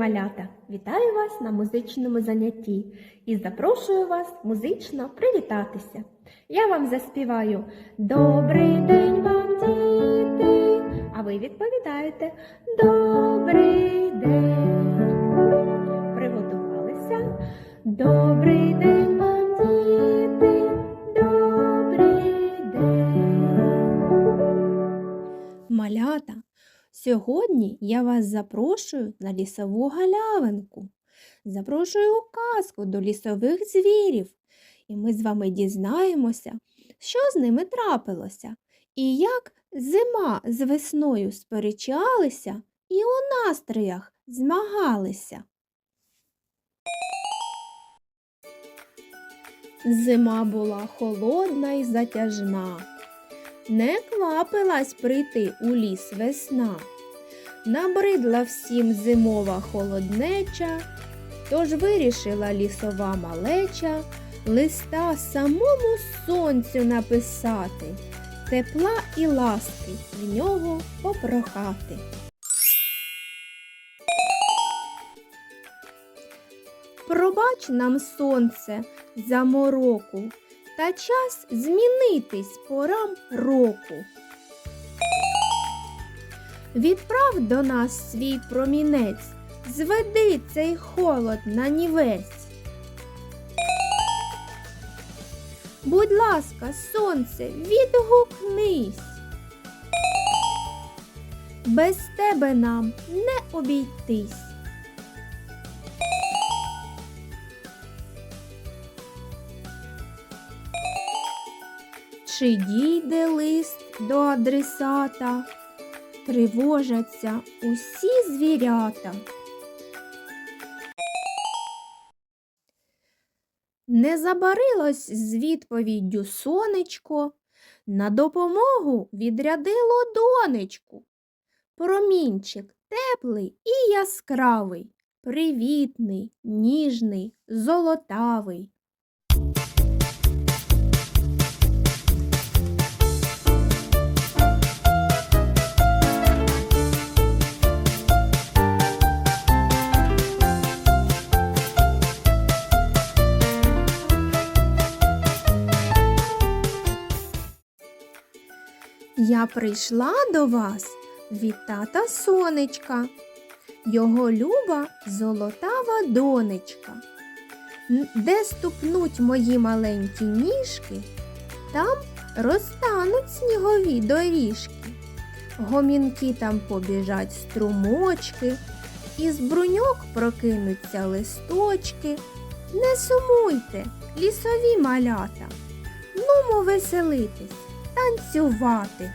малята! Вітаю вас на музичному занятті і запрошую вас музично привітатися. Я вам заспіваю Добрий день вам, діти! А ви відповідаєте Добрий день. Приготувалися. Добрий день вам, діти! Добрий день. Малята, сьогодні я вас запрошую на лісову галявинку. Запрошую у казку до лісових звірів. І ми з вами дізнаємося, що з ними трапилося, і як зима з весною сперечалися і у настроях змагалися. Зима була холодна і затяжна. Не квапилась прийти у ліс весна. Набридла всім зимова холоднеча, тож вирішила лісова малеча листа самому сонцю написати, тепла і ласки в нього попрохати. Пробач нам сонце за мороку, та час змінитись порам року. Відправ до нас свій промінець, зведи цей холод на нівець. Будь ласка, сонце, відгукнись. Без тебе нам не обійтись. Чи дійде лист до адресата? Тривожаться усі звірята. Не забарилось з відповіддю сонечко, на допомогу відрядило донечку. Промінчик теплий і яскравий, привітний, ніжний, золотавий. Я прийшла до вас від тата сонечка, його люба золотава донечка. Де ступнуть мої маленькі ніжки, там розтануть снігові доріжки. Гомінки там побіжать струмочки, із бруньок прокинуться листочки. Не сумуйте, лісові малята, нумо веселитись танцювати.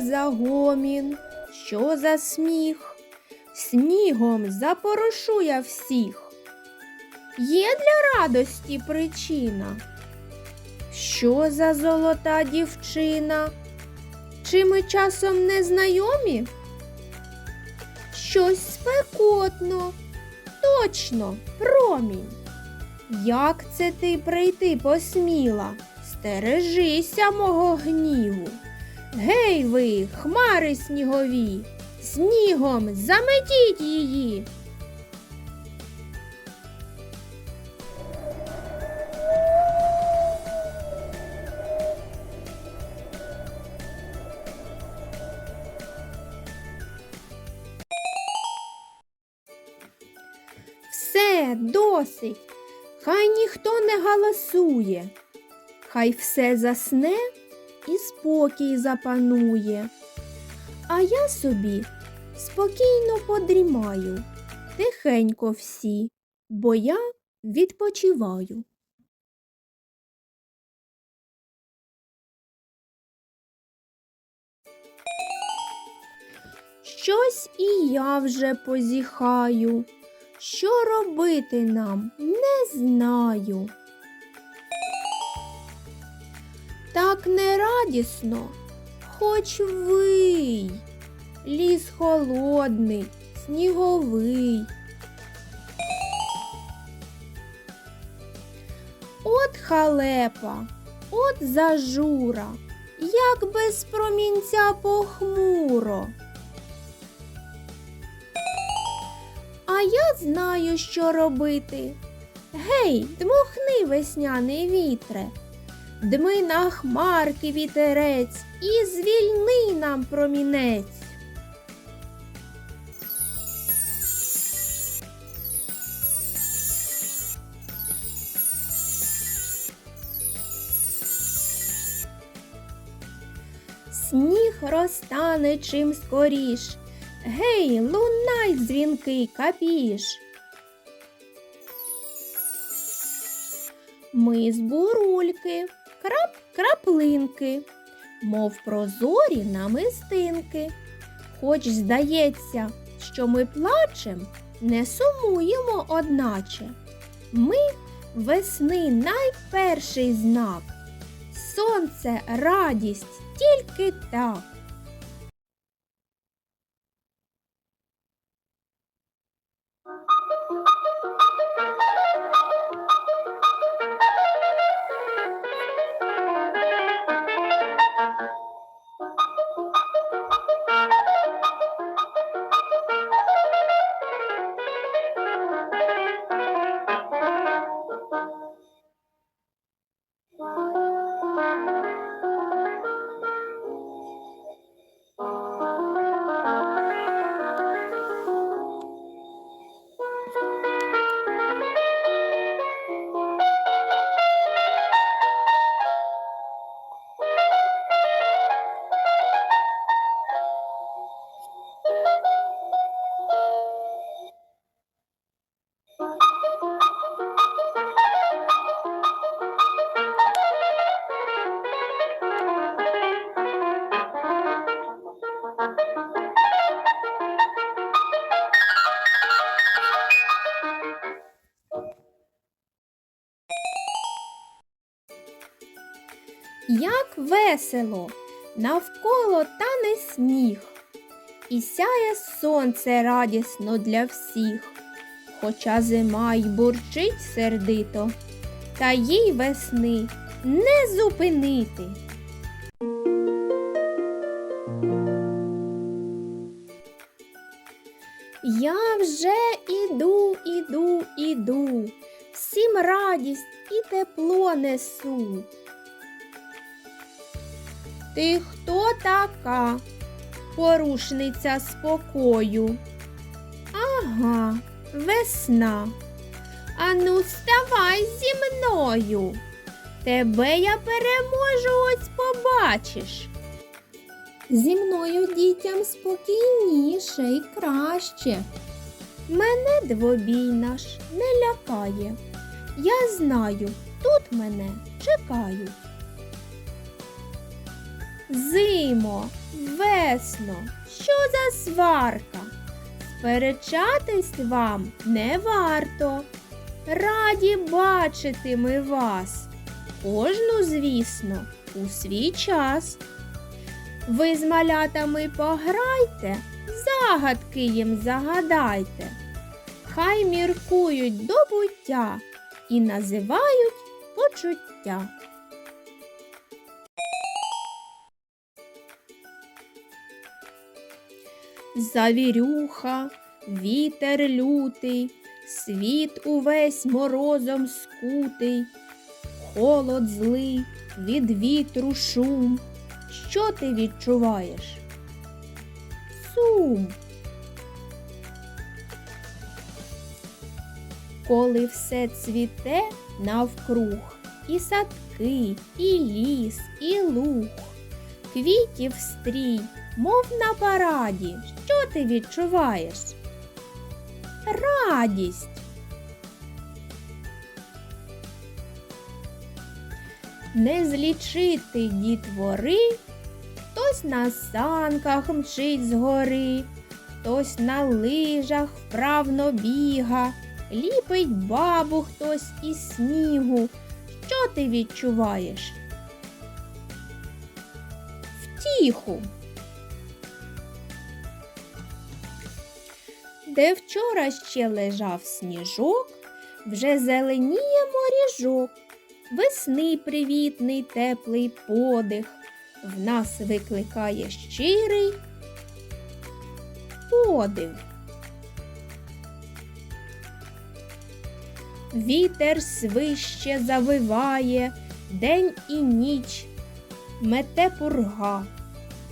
За гомін, що за сміх? Снігом запорушу я всіх. Є для радості причина. Що за золота дівчина? Чи ми часом не знайомі? Щось спекотно, точно, промінь. Як це ти прийти посміла? Стережися мого гніву. Гей ви, хмари снігові, снігом заметіть її. Все, досить. Хай ніхто не галасує. Хай все засне і спокій запанує. А я собі спокійно подрімаю, тихенько всі, бо я відпочиваю. Щось і я вже позіхаю. Що робити нам, не знаю. Так нерадісно, хоч вий. Ліс холодний, сніговий. От халепа, от зажура, як без промінця похмуро. А я знаю, що робити. Гей, дмухни весняний вітре, дми на хмарки вітерець і звільни нам промінець. Сніг розтане чим скоріш. Гей, лунай дзвінкий капіш. Ми з бурульки, крап краплинки, мов прозорі намистинки. Хоч здається, що ми плачем, не сумуємо одначе. Ми весни найперший знак. Сонце, радість тільки так. Як весело, навколо тане сніг, і сяє сонце радісно для всіх, хоча зима й бурчить сердито, та їй весни не зупинити. Я вже іду, іду, іду, всім радість і тепло несу. Ти хто така? Порушниця спокою. Ага, весна. Ану, ставай зі мною. Тебе я переможу, ось побачиш. Зі мною дітям спокійніше і краще. Мене двобій наш не лякає. Я знаю, тут мене чекають. Зимо, весно, що за сварка? Сперечатись вам не варто. Раді бачити ми вас. Кожну, звісно, у свій час. Ви з малятами пограйте, загадки їм загадайте. Хай міркують до буття і називають почуття. Завірюха, вітер лютий, світ увесь морозом скутий, холод злий, від вітру шум. Що ти відчуваєш? Сум. Коли все цвіте навкруг, і садки, і ліс, і луг, квітів стрій, мов на параді. Що ти відчуваєш? Радість. Не злічити дітвори, хтось на санках мчить згори, хтось на лижах вправно біга, ліпить бабу хтось із снігу. Що ти відчуваєш? Втіху. Де вчора ще лежав сніжок, вже зеленіє моріжок. Весни привітний теплий подих в нас викликає щирий подив. Вітер свище завиває, день і ніч мете пурга,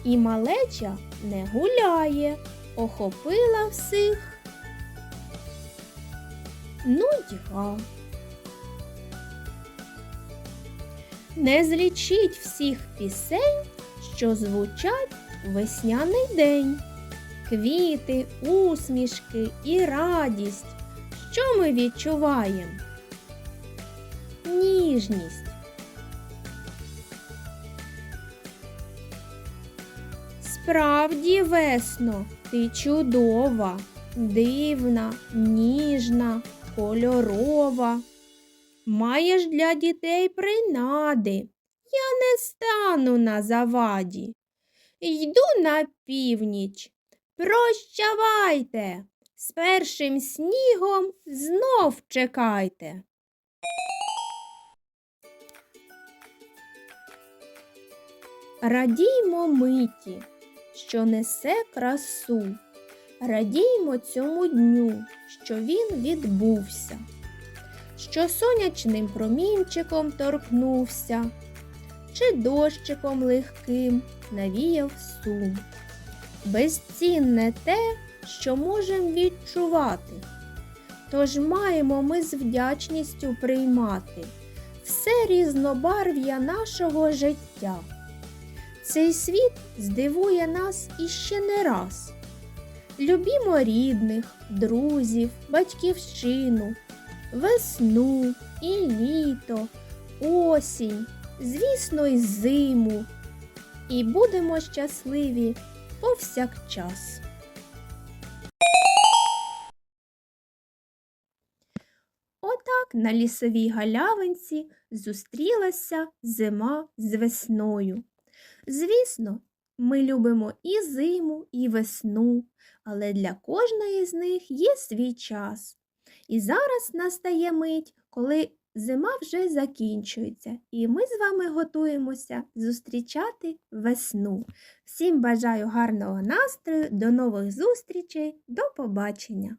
і малеча не гуляє, охопила всіх нудьга. Не злічить всіх пісень, що звучать весняний день. Квіти, усмішки і радість. Що ми відчуваємо? Ніжність. Справді, весно, ти чудова, дивна, ніжна, кольорова. Маєш для дітей принади. Я не стану на заваді. Йду на північ. Прощавайте. З першим снігом знов чекайте. Радіймо миті, що несе красу. Радіймо цьому дню, що він відбувся що сонячним промінчиком торкнувся, чи дощиком легким навіяв сум. Безцінне те, що можем відчувати. Тож маємо ми з вдячністю приймати все різнобарв'я нашого життя. Цей світ здивує нас іще не раз. Любімо рідних, друзів, батьківщину, весну і літо, осінь, звісно, й зиму. І будемо щасливі повсякчас. Отак на лісовій галявинці зустрілася зима з весною. Звісно, ми любимо і зиму, і весну, але для кожної з них є свій час. І зараз настає мить, коли зима вже закінчується, і ми з вами готуємося зустрічати весну. Всім бажаю гарного настрою, до нових зустрічей, до побачення!